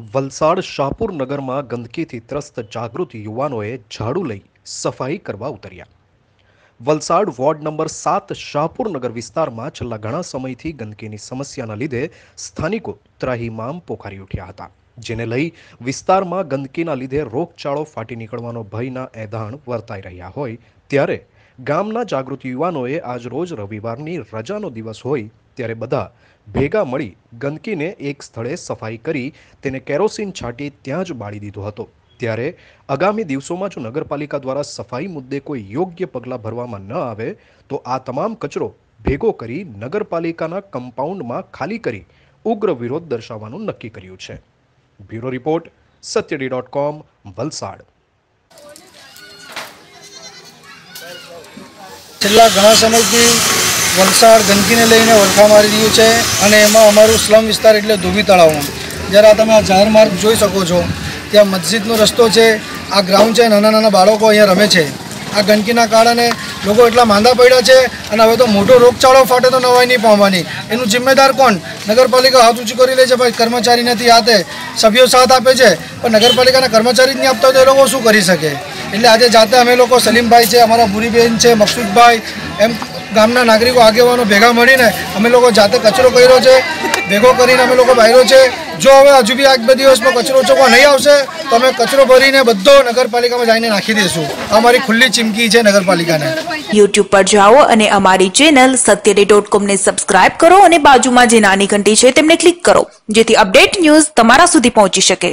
વલસાડ શાહપુર નગરમાં ગંદકીથી ત્રસ્ત જાગૃત યુવાનોએ ઝાડુ લઈ સફાઈ કરવા ઉતર્યા. વલસાડ વોર્ડ નંબર સાત શાહપુર નગર વિસ્તારમાં છેલ્લા ઘણા સમયથી ગંદકીની સમસ્યાના લીધે સ્થાનિકો ત્રાહીમામ પોખારી ઉઠ્યા હતા, જેને લઈ વિસ્તારમાં ગંદકીના લીધે રોગચાળો ફાટી નીકળવાનો ભયના એધાણ વર્તાઈ રહ્યા હોય, ત્યારે ગામના જાગૃત યુવાનોએ આજરોજ રવિવારની રજાનો દિવસ હોય ત્યારે બધા ભેગા મળી ગંદકીને એક સ્થળે સફાઈ કરી તેને કેરોસીન છાંટી ત્યાં જ બાળી દીધો હતો. ત્યારે આગામી દિવસોમાં જો નગરપાલિકા દ્વારા સફાઈ મુદ્દે કોઈ યોગ્ય પગલાં ભરવામાં ન આવે, તો આ તમામ કચરો ભેગો કરી નગરપાલિકાના કમ્પાઉન્ડમાં ખાલી કરી ઉગ્ર વિરોધ દર્શાવવાનું નક્કી કર્યું છે. Bureau report, સત્યડી dot com, Valsad. છેલ્લા ઘણા સમયથી વલસાડ ગંદકીને લઈને વલખા મારી રહ્યું છે અને એમાં અમારું સ્લમ વિસ્તાર એટલે ધોબી તળાવમાં. જ્યારે આ તમે આ જાહેર માર્ગ જોઈ શકો છો, ત્યાં મસ્જિદનો રસ્તો છે, આ ગ્રાઉન્ડ છે, નાના નાના બાળકો અહીંયા રમે છે. આ ગંદકીના કારણે લોકો એટલા માંદા પડ્યા છે અને હવે તો મોટો રોગચાળો ફાટે તો નવાઈ નહીં પામવાની. એનું જિમ્મેદાર કોણ? નગરપાલિકા હાથ ઊંચી કરી લે છે ભાઈ કર્મચારી નથી હાથે સભ્યો સાથ આપે છે. પણ નગરપાલિકાના કર્મચારી જ નહીં આપતા તો એ લોકો શું કરી શકે? એટલે આજે જાતે અમે લોકો સલીમભાઈ છે, અમારા ભૂરીબેન છે, મકસુદભાઈ, એમ ગામના નાગરિકો આગેવાનો ભેગા મળીને અમે લોકો જાતે કચરો કર્યો છે, ભેગો કરીને અમે લોકો બાયરો છે. જો હવે હજુ બી આજ બે દિવસમાં કચરો ચોખ્ખો નહીં આવશે, તો અમે કચરો ભરીને બધો નગરપાલિકામાં જઈને નાખી દઈશું. અમારી ખુલ્લી ચીમકી છે નગરપાલિકાને. યુટ્યુબ પર જાઓ અને અમારી ચેનલ સત્યડે ડોટ કોમને સબસ્ક્રાઇબ કરો અને બાજુમાં જે નાની ઘંટી છે, તેમને ક્લિક કરો, જેથી અપડેટ ન્યૂઝ તમારા સુધી પહોંચી શકે.